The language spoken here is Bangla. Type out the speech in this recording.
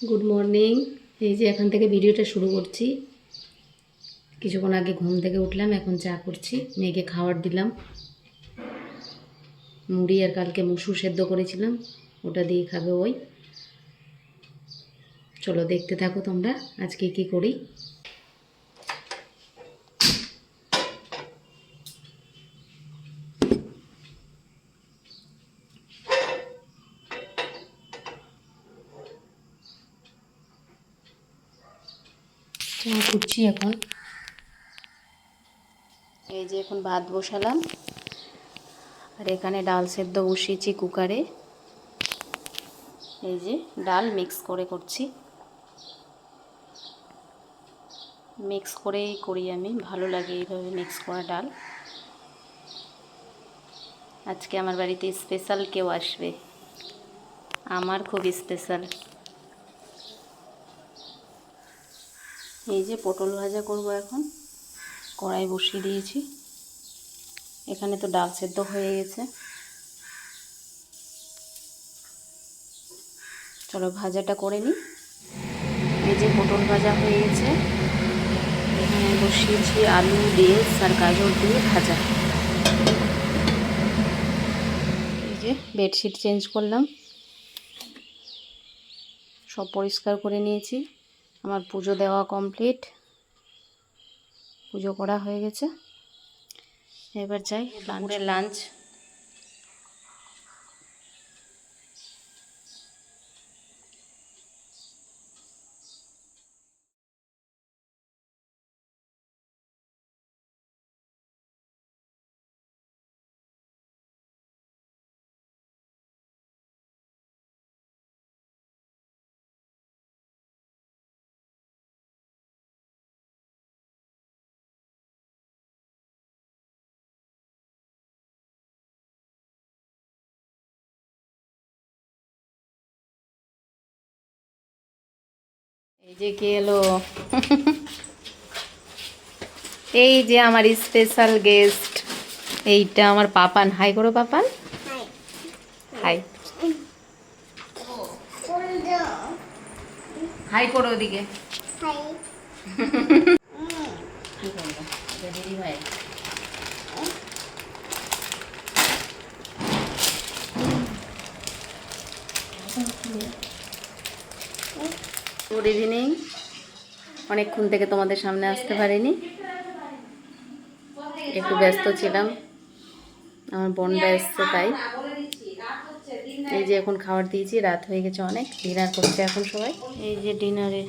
গুড মর্নিং এই যে এখান থেকে ভিডিওটা শুরু করছি। কিছুক্ষণ আগে ঘুম থেকে উঠলাম, এখন চা করছি। মেয়েকে খাবার দিলাম। মুড়ি আর কালকে মুসুর সেদ্ধ করেছিলাম, ওটা দিয়ে খাবে ওই। চলো দেখতে থাকো তোমরা, আজকে কি করি? চা করছি এখন। এই যে এখন ভাত বসালাম। আর এখানে ডাল সেদ্ধ বসিয়েছি কুকারে। এই যে ডাল মিক্স করে করছি। মিক্স করেই করি আমি। ভালো লাগে এইভাবে মিক্স করা ডাল। আজকে আমার বাড়িতে স্পেশাল কেউ আসবে। আমার খুব স্পেশাল। এই যে পটল ভাজা করব এখন, কড়াই বসিয়ে দিয়েছি। এখানে তো ডাল সেদ্ধ হয়ে গেছে। চলো ভাজাটা করে নিই। এই যে পটল ভাজা হয়ে গেছে, এখানে বসিয়েছি আলু বেস আর গাজর দিয়ে ভাজা। এই যে বেডশিট চেঞ্জ করলাম। সব পরিষ্কার করে নিয়েছি। আমার পুজো দেওয়া কমপ্লিট পুজো করা হয়ে গেছে। এবার যাই লাঞ্চ এই যে কে এলো? এই যে আমার স্পেশাল গেস্ট এইটা আমার পাপান। হাই করো পাপান। হাই হাই করো ওদিকে। এটা ভাই গুড ইভিনিং অনেকক্ষণ থেকে তোমাদের সামনে আসতে পারিনি। একটু ব্যস্ত ছিলাম। আমার বোনটা এসছে তাই। এই যে এখন খাবার দিয়েছি, রাত হয়ে গেছে অনেক। ডিনার করছে এখন সবাই। এই যে ডিনারে